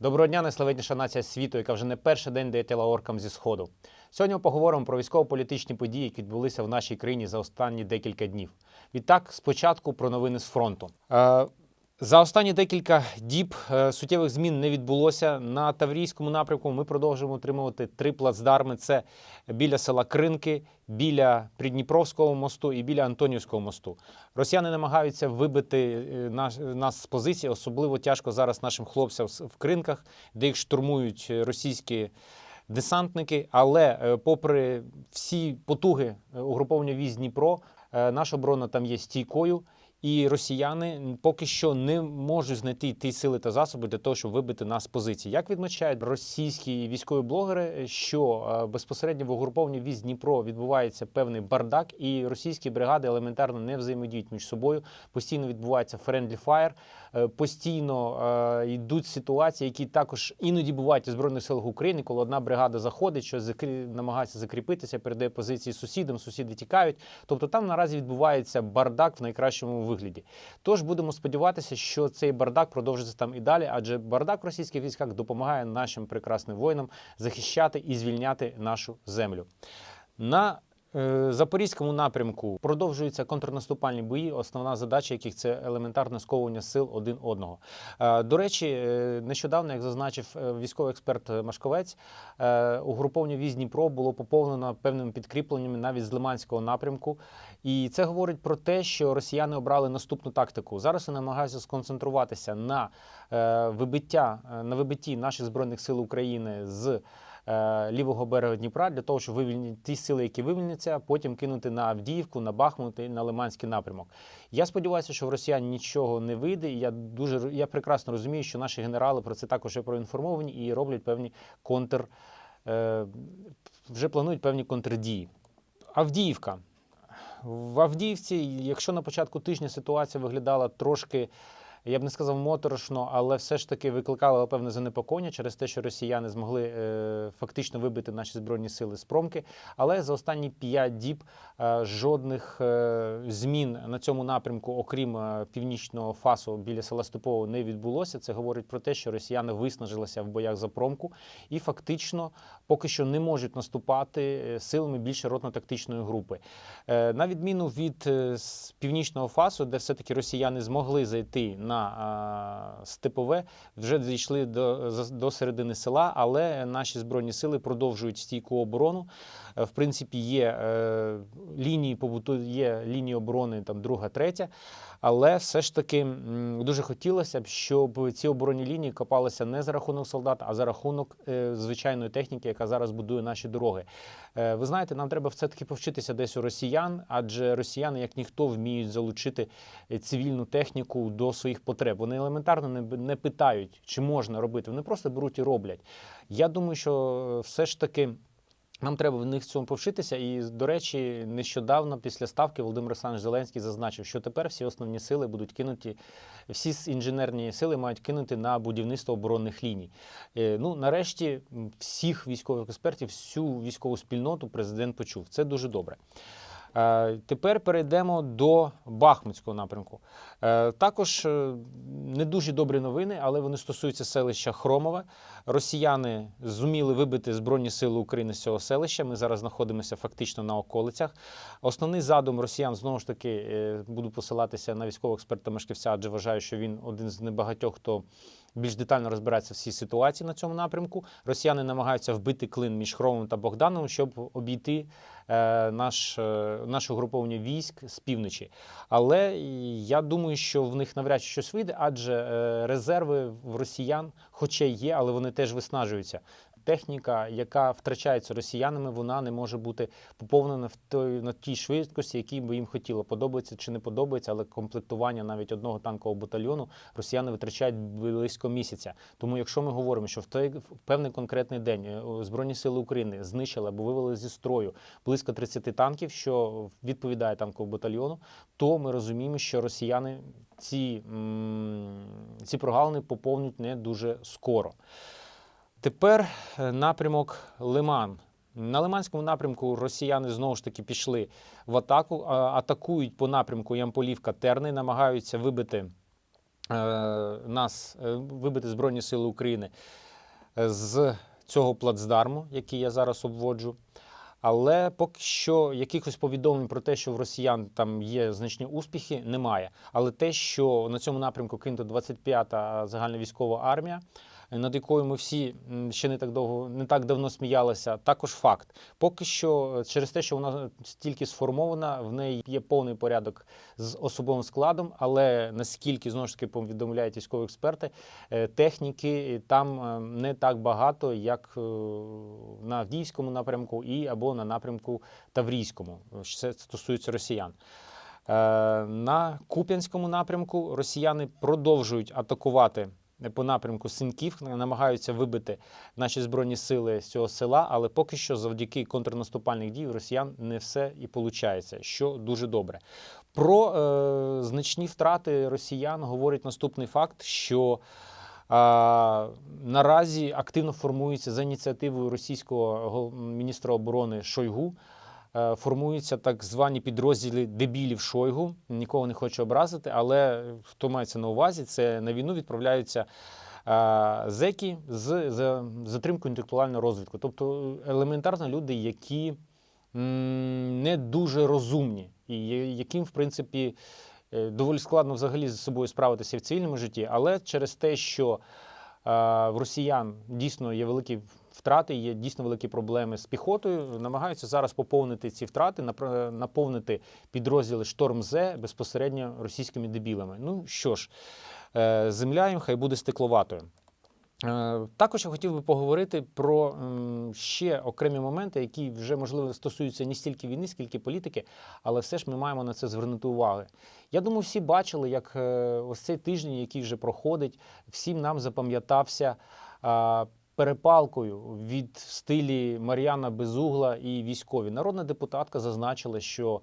Доброго дня, найславетніша нація світу, яка вже не перший день дає тіла оркам зі сходу. Сьогодні ми поговоримо про військово-політичні події, які відбулися в нашій країні за останні декілька днів. Відтак, спочатку про новини з фронту. Е, за останні декілька діб е, суттєвих змін не відбулося. На Таврійському напрямку ми продовжуємо отримувати три плацдарми: це біля села Кринки, біля Придніпровського мосту і біля Антонівського мосту. Росіяни намагаються вибити е, нас з позиції. Особливо тяжко зараз нашим хлопцям в кринках, де їх штурмують російські десантники. Але е, попри всі потуги угруповання військ Дніпро, наша оборона там є стійкою. І росіяни поки що не можуть знайти ті сили та засоби для того, щоб вибити нас з позиції. Як відмічають російські військові блогери, що е, безпосередньо в угрупованні військ Дніпро відбувається певний бардак, і російські бригади елементарно не взаємодіють між собою. Постійно відбувається fire, е, постійно е, йдуть ситуації, які також іноді бувають у збройних силах України, коли одна бригада заходить, що намагається закріпитися, передає позиції сусідам, сусіди тікають. Тобто там наразі відбувається бардак в найкращому вигляді. Тож будемо сподіватися, що цей бардак продовжиться там і далі, адже бардак в російських військах допомагає нашим прекрасним воїнам захищати і звільняти нашу землю. На Запорізькому напрямку продовжуються контрнаступальні бої, основна задача яких це елементарне сковування сил один одного. Е, До речі, е, нещодавно, як зазначив е, військовий експерт Машковець, е, угруповання військ Дніпро було поповнено певними підкріпленнями навіть з Лиманського напрямку. І це говорить про те, що росіяни обрали наступну тактику. Зараз вони намагаються сконцентруватися на е, вибиття е, на вибитті наших збройних сил України з е, лівого берега Дніпра для того, щоб вивільнити ті сили, які вивільняться, потім кинути на Авдіївку, на Бахмут і на Лиманський напрямок. Я сподіваюся, що в росіян нічого не вийде. Я дуже я прекрасно розумію, що наші генерали про це також є проінформовані і роблять певні контр. Е, вже планують певні контрдії. Авдіївка. В Авдіївці, якщо на початку тижня ситуація виглядала трошки, я б не сказав моторошно, але все ж таки викликала певне занепокоєння через те, що росіяни змогли е, фактично вибити наші збройні сили з промки. Але за останні п'ять діб е, жодних е, змін на цьому напрямку, окрім е, північного фасу біля села Степово, не відбулося. Це говорить про те, що росіяни виснажилися в боях за промку і фактично поки що не можуть наступати е, силами більше ротно-тактичної групи. Е, На відміну від е, північного фасу, де все-таки росіяни змогли зайти на а, степове, вже дійшли до, до середини села, але наші збройні сили продовжують стійку оборону. Е, В принципі, є е, лінії побуту, є лінії оборони, там друга, третя. Але все ж таки дуже хотілося б, щоб ці оборонні лінії копалися не за рахунок солдат, а за рахунок е, звичайної техніки, яка зараз будує наші дороги. Е, ви знаєте, нам треба все таки повчитися десь у росіян, адже росіяни, як ніхто, вміють залучити е, цивільну техніку до своїх потреб. Вони елементарно не, питають, чи можна робити. Вони просто беруть і роблять. Я думаю, що все ж таки. Нам треба в них в цьому повчитися. І, до речі, нещодавно після ставки Володимир Олександрович Зеленський зазначив, що тепер всі основні сили будуть кинуті, всі інженерні сили мають кинути на будівництво оборонних ліній. Е, Ну, нарешті, всіх військових експертів, всю військову спільноту президент почув. Це дуже добре. Е, Тепер перейдемо до Бахмутського напрямку. Е, Також е, не дуже добрі новини, але вони стосуються селища Хромове. Росіяни зуміли вибити Збройні сили України з цього селища. Ми зараз знаходимося фактично на околицях. Основний задум росіян знову ж таки е, буду посилатися на військового експерта Мешківця, адже вважаю, що він один з небагатьох, хто більш детально розбирається в цій ситуації на цьому напрямку. Росіяни намагаються вбити клин між Хромом та Богдановим, щоб обійти наш, наше угруповання військ з півночі. Але я думаю, що в них навряд чи щось вийде, адже е, резерви в росіян, хоча є, але вони теж виснажуються. Техніка, яка втрачається росіянами, вона не може бути поповнена в той на тій швидкості, якій би їм хотіло. Подобається чи не подобається, але комплектування навіть одного танкового батальйону росіяни витрачають близько місяця. Тому, якщо ми говоримо, що в той в певний конкретний день е, Збройні сили України знищили або вивели зі строю близько 30 танків, що відповідає танковому батальйону, то ми розуміємо, що росіяни ці, ці прогалини поповнять не дуже скоро. Тепер е, напрямок Лиман. На Лиманському напрямку росіяни знову ж таки пішли в атаку, атакують по напрямку Ямполівка Терни, намагаються вибити е, нас е, вибити Збройні Сили України з цього плацдарму, який я зараз обводжу. Але поки що якихось повідомлень про те, що в росіян там є значні успіхи, немає. Але те, що на цьому напрямку кинута 25-та загальна військова армія, над якою ми всі ще не так довго, не так давно сміялися, також факт. Поки що, е, через те, що вона стільки сформована, в неї є повний порядок з особовим складом, але наскільки знову ж таки повідомляють військові експерти, е, техніки там е, не так багато, як на Авдіївському напрямку і або на напрямку Таврійському. Це стосується росіян. На Куп'янському напрямку росіяни продовжують атакувати по напрямку Синьків, намагаються вибити наші збройні сили з цього села, але поки що завдяки контрнаступальних дій росіян не все і виходить, що дуже добре. Про е, значні втрати росіян говорить наступний факт, що а, наразі активно формується за ініціативою російського міністра оборони Шойгу. Е, Формуються так звані підрозділи дебілів Шойгу. Нікого не хочу образити, але хто мається на увазі, це на війну відправляються е, зеки з за- затримкою інтелектуального розвитку. Тобто елементарно люди, які не дуже розумні, і яким, в принципі, е, доволі складно взагалі з собою справитися в цивільному житті, але через те, що е, в росіян дійсно є великі втрати, є дійсно великі проблеми з піхотою, намагаються зараз поповнити ці втрати, наповнити підрозділи Шторм З безпосередньо російськими дебілами. Ну що ж, е, земля їм хай буде стекловатою. Е, Також я хотів би поговорити про ще окремі моменти, які вже можливо стосуються не стільки війни, скільки політики, але все ж ми маємо на це звернути увагу. Я думаю, всі бачили, як е, ось цей тиждень, який вже проходить, всім нам запам'ятався перепалкою від стилі Мар'яна Безугла і військові. Народна депутатка зазначила, що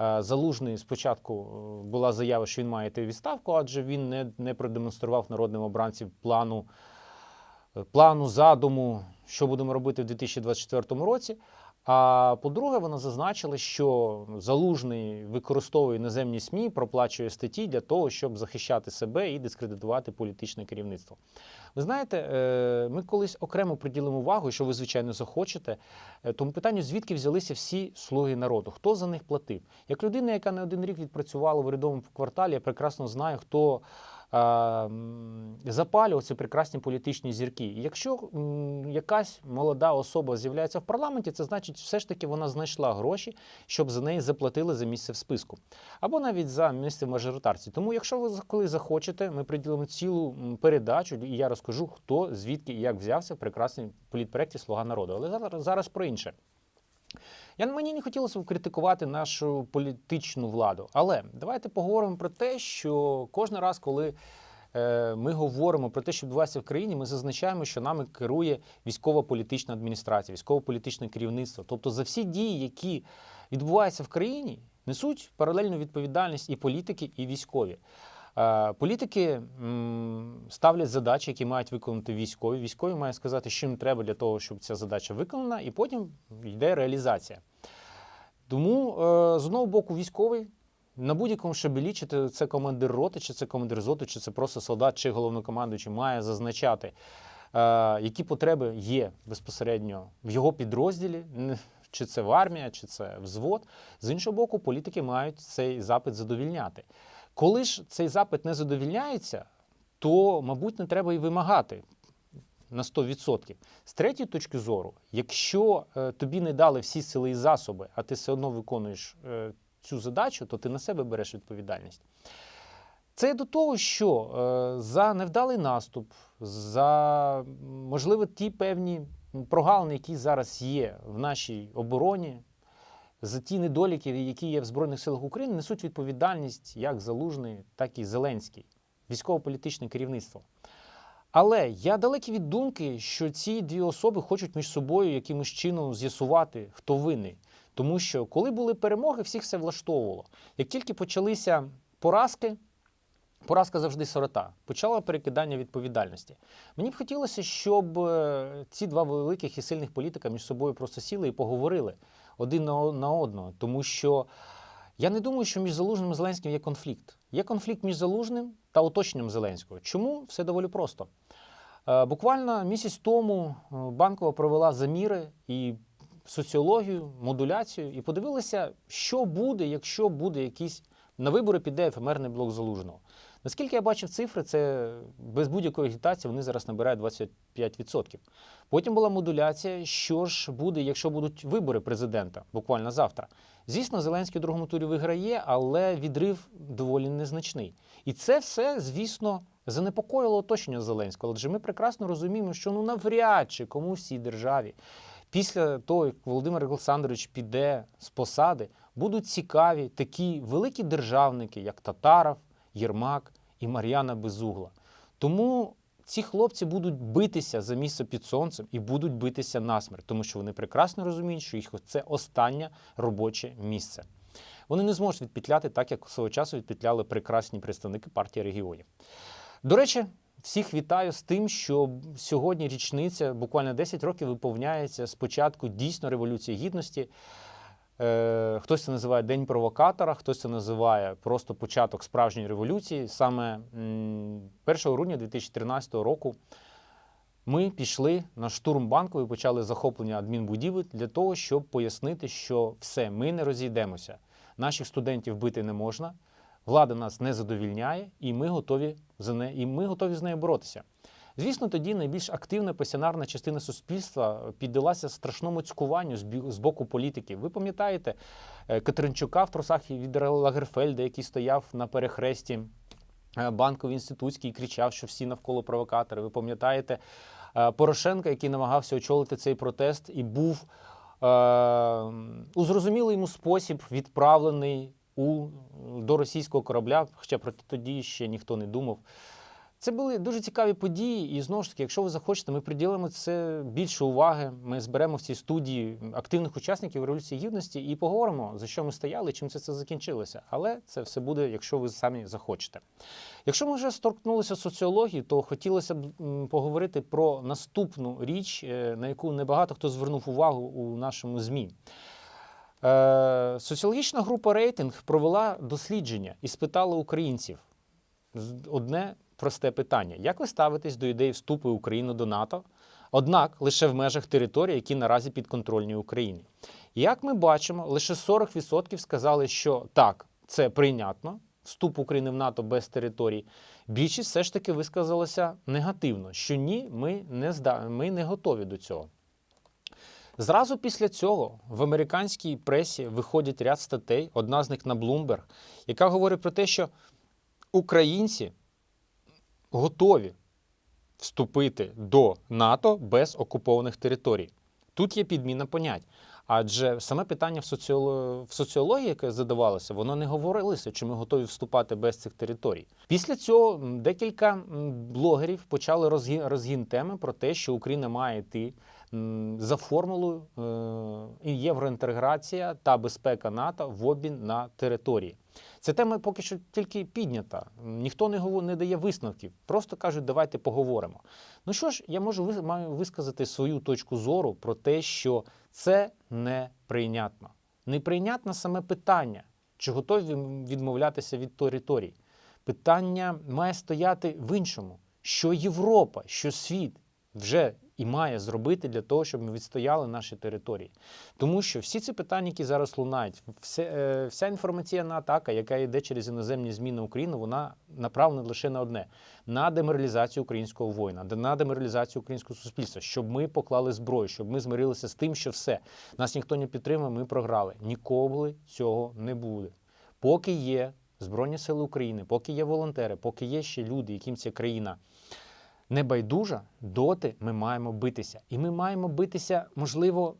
е, Залужний спочатку е, була заява, що він має йти відставку, адже він не, не продемонстрував народним обранцям плану е, плану, задуму, що будемо робити в 2024 році. А по-друге, вона зазначила, що залужний використовує іноземні СМІ, проплачує статті для того, щоб захищати себе і дискредитувати політичне керівництво. Ви знаєте, е, ми колись окремо приділимо увагу, що ви, звичайно, захочете, е, тому питанню, звідки взялися всі слуги народу, хто за них платив. Як людина, яка не один рік відпрацювала в урядовому кварталі, я прекрасно знаю, хто а, м, запалював ці прекрасні політичні зірки. Якщо якась молода особа з'являється в парламенті, це значить, все ж таки вона знайшла гроші, щоб за неї заплатили за місце в списку, або навіть за місце в мажоритарці. Тому, якщо ви коли захочете, ми приділимо цілу передачу, і я розкажу, хто звідки і як взявся в прекрасній політпроекті Слуга народу. Але зараз, зараз про інше. Я мені не хотілося б критикувати нашу політичну владу, але давайте поговоримо про те, що кожен раз, коли е, ми говоримо про те, що відбувається в країні, ми зазначаємо, що нами керує військово-політична адміністрація, військово-політичне керівництво. Тобто за всі дії, які відбуваються в країні, несуть паралельну відповідальність і політики, і військові. Е, Політики ставлять задачі, які мають виконати військові. Військові мають сказати, що їм треба для того, щоб ця задача виконана, і потім йде реалізація. Тому е, з одного боку, військовий на будь-якому шабелі, чи це- командир роти, чи це командир зоти, чи це просто солдат, чи головнокомандуючий, має зазначати, е, які потреби є безпосередньо в його підрозділі, чи це в армія, чи це взвод. З іншого боку, політики мають цей запит задовільняти. Коли ж цей запит не задовільняється, то, мабуть, не треба і вимагати на 100%. З третьої точки зору, якщо е, тобі не дали всі сили і засоби, а ти все одно виконуєш е, цю задачу, то ти на себе береш відповідальність. Це до того, що е, за невдалий наступ, за можливо ті певні прогалини, які зараз є в нашій обороні, за ті недоліки, які є в Збройних силах України, несуть відповідальність як Залужний, так і Зеленський, військово-політичне керівництво. Але я далекий від думки, що ці дві особи хочуть між собою якимось чином з'ясувати, хто винний. Тому що коли були перемоги, всіх все влаштовувало. Як тільки почалися поразки, поразка завжди сирота, почало перекидання відповідальності. Мені б хотілося, щоб е, ці два великих і сильних політика між собою просто сіли і поговорили один на одного, тому що. Я не думаю, що між Залужним і Зеленським є конфлікт. Є конфлікт між Залужним та оточенням Зеленського. Чому? Все доволі просто. Е, Буквально місяць тому е, Банкова провела заміри і соціологію, модуляцію, і подивилася, що буде, якщо буде якийсь на вибори піде ефемерний блок залужного. Наскільки я бачив цифри, це без будь-якої агітації вони зараз набирають 25%. Потім була модуляція, що ж буде, якщо будуть вибори президента, буквально завтра. Звісно, Зеленський у другому турі виграє, але відрив доволі незначний. І це все, звісно, занепокоїло оточення Зеленського. Адже ми прекрасно розуміємо, що ну навряд чи комусь в цій державі після того, як Володимир Олександрович піде з посади, будуть цікаві такі великі державники, як Татаров, Єрмак і Мар'яна Безугла. Тому ці хлопці будуть битися за місце під сонцем і будуть битися насмерть, тому що вони прекрасно розуміють, що їх це останнє робоче місце. Вони не зможуть відпетляти так, як свого часу відпетляли прекрасні представники партії регіонів. До речі, всіх вітаю з тим, що сьогодні річниця, буквально 10 років, виповняється з початку дійсно Революції Гідності. Е, Хтось це називає День провокатора, хтось це називає просто початок справжньої революції. Саме м, 1 грудня 2013 року ми пішли на штурм банку і почали захоплення адмінбудівель для того, щоб пояснити, що все, ми не розійдемося. Наших студентів бити не можна, влада нас не задовільняє, і ми готові за не, і ми готові з нею боротися. Звісно, тоді найбільш активна пасіонарна частина суспільства піддалася страшному цькуванню з боку політиків. Ви пам'ятаєте е, Катеринчука в трусах від Лагерфельда, який стояв на перехресті е, банковий інститутський і кричав, що всі навколо провокатори. Ви пам'ятаєте е, Порошенка, який намагався очолити цей протест і був е, у зрозумілий йому спосіб відправлений у, до російського корабля, хоча про тоді ще ніхто не думав. Це були дуже цікаві події, і знову ж таки, якщо ви захочете, ми приділимо це більше уваги. Ми зберемо в цій студії активних учасників революції гідності і поговоримо за що ми стояли, чим це все закінчилося. Але це все буде, якщо ви самі захочете. Якщо ми вже сторкнулися соціології, то хотілося б поговорити про наступну річ, е, на яку небагато хто звернув увагу у нашому змі. Е, соціологічна група рейтинг провела дослідження і спитала українців одне просте питання: як ви ставитесь до ідеї вступу України до НАТО? Однак лише в межах територій, які наразі підконтрольні Україні. Як ми бачимо, лише 40% сказали, що так, це прийнятно, вступ України в НАТО без територій. Більшість все ж таки висказалася негативно, що ні, ми не, зда... ми не готові до цього. Зразу після цього в американській пресі виходять ряд статей, одна з них на Bloomberg, яка говорить про те, що українці готові вступити до НАТО без окупованих територій. Тут є підміна понять. Адже саме питання в, соціоло... в соціології, яке задавалося, воно не говорилося, чи ми готові вступати без цих територій. Після цього декілька блогерів почали розгін, розгін теми про те, що Україна має йти за формулою е, євроінтеграція та безпека НАТО в обмін на території. Ця тема поки що тільки піднята. Ніхто не не дає висновків. Просто кажуть, давайте поговоримо. Ну що ж, я можу маю висказати свою точку зору про те, що це неприйнятно. Неприйнятне саме питання, чи готові відмовлятися від територій. Питання має стояти в іншому, що Європа, що світ вже і має зробити для того, щоб ми відстояли наші території. Тому що всі ці питання, які зараз лунають, все, е, вся інформаційна атака, яка йде через іноземні змі на Україну, вона направлена лише на одне: на деморалізацію українського воїна, на деморалізацію українського суспільства, щоб ми поклали зброю, щоб ми змирилися з тим, що все нас ніхто не підтримує, ми програли. Ніколи цього не буде. Поки є Збройні Сили України, поки є волонтери, поки є ще люди, яким ця країна небайдужа, доти ми маємо битися. І ми маємо битися, можливо,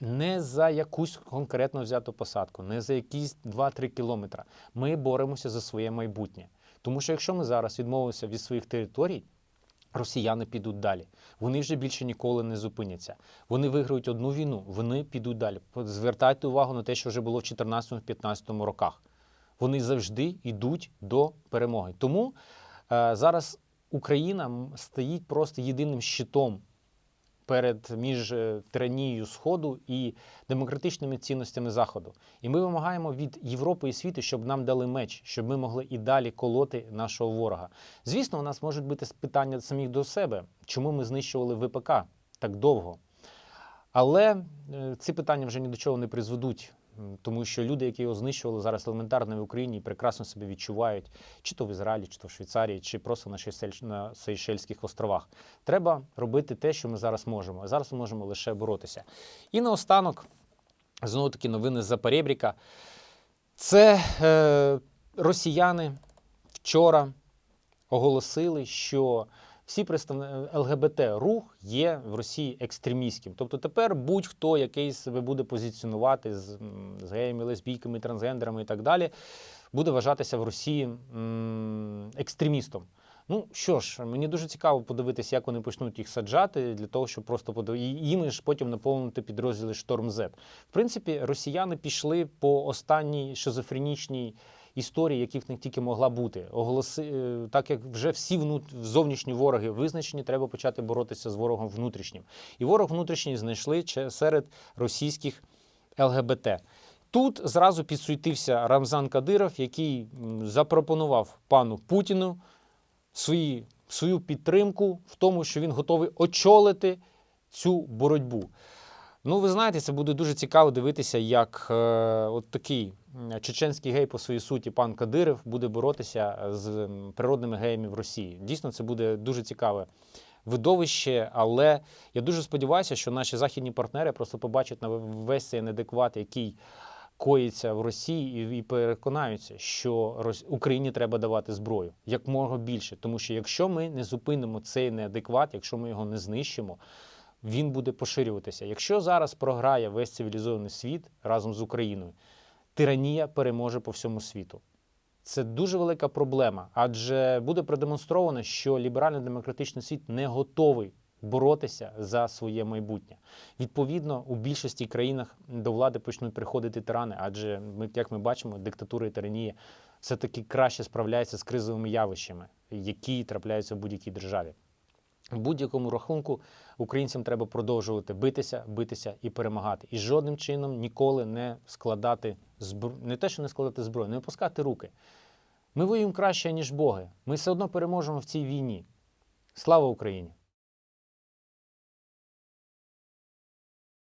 не за якусь конкретно взяту посадку, не за якісь 2-3 кілометри. Ми боремося за своє майбутнє. Тому що якщо ми зараз відмовимося від своїх територій, росіяни підуть далі. Вони вже більше ніколи не зупиняться. Вони виграють одну війну, вони підуть далі. Звертайте увагу на те, що вже було в 2014-2015 роках. Вони завжди йдуть до перемоги. Тому е, зараз Україна стоїть просто єдиним щитом перед між е, тиранією Сходу і демократичними цінностями Заходу. І ми вимагаємо від Європи і світу, щоб нам дали меч, щоб ми могли і далі колоти нашого ворога. Звісно, у нас можуть бути питання самих до себе, чому ми знищували ВПК так довго. Але е, ці питання вже ні до чого не призведуть, тому що люди, які його знищували зараз елементарно в Україні, прекрасно себе відчувають, чи то в Ізраїлі, чи то в Швейцарії, чи просто на Шейсель- Сейшельських островах. Треба робити те, що ми зараз можемо. Зараз ми можемо лише боротися. І наостанок, знову таки, новини з Запорєбріка. Це е, росіяни вчора оголосили, що всі представники ЛГБТ рух є в Росії екстремістським. Тобто тепер будь-хто, який себе буде позиціонувати з, з геями, лесбійками, трансгендерами і так далі, буде вважатися в Росії екстремістом. Ну що ж, мені дуже цікаво подивитися, як вони почнуть їх саджати для того, щоб просто подив... їм ж потім наповнити підрозділи Шторм Z. В принципі, росіяни пішли по останній шизофренічній історії, які в них тільки могла бути. Оголоси, е, так як вже всі зовнішні вороги визначені, треба почати боротися з ворогом внутрішнім. І ворог внутрішній знайшли серед російських ЛГБТ. Тут зразу підсуетився Рамзан Кадиров, який запропонував пану Путіну свої, свою підтримку в тому, що він готовий очолити цю боротьбу. Ну, ви знаєте, це буде дуже цікаво дивитися, як е, от такий чеченський гей по своїй суті, пан Кадиров, буде боротися з природними геями в Росії. Дійсно, це буде дуже цікаве видовище, але я дуже сподіваюся, що наші західні партнери просто побачать на весь цей неадекват, який коїться в Росії, і, і переконаються, що Рос- Україні треба давати зброю як мога більше. Тому що якщо ми не зупинимо цей неадекват, якщо ми його не знищимо, він буде поширюватися. Якщо зараз програє весь цивілізований світ разом з Україною, тиранія переможе по всьому світу. Це дуже велика проблема, адже буде продемонстровано, що ліберально-демократичний світ не готовий боротися за своє майбутнє. Відповідно, у більшості країнах до влади почнуть приходити тирани, адже ми, як ми бачимо, диктатура і тиранія все-таки краще справляються з кризовими явищами, які трапляються в будь-якій державі. В будь-якому рахунку українцям треба продовжувати битися, битися і перемагати. І жодним чином ніколи не складати зброю, не те, що не складати зброю, не опускати руки. Ми воюємо краще, ніж Боги. Ми все одно переможемо в цій війні. Слава Україні!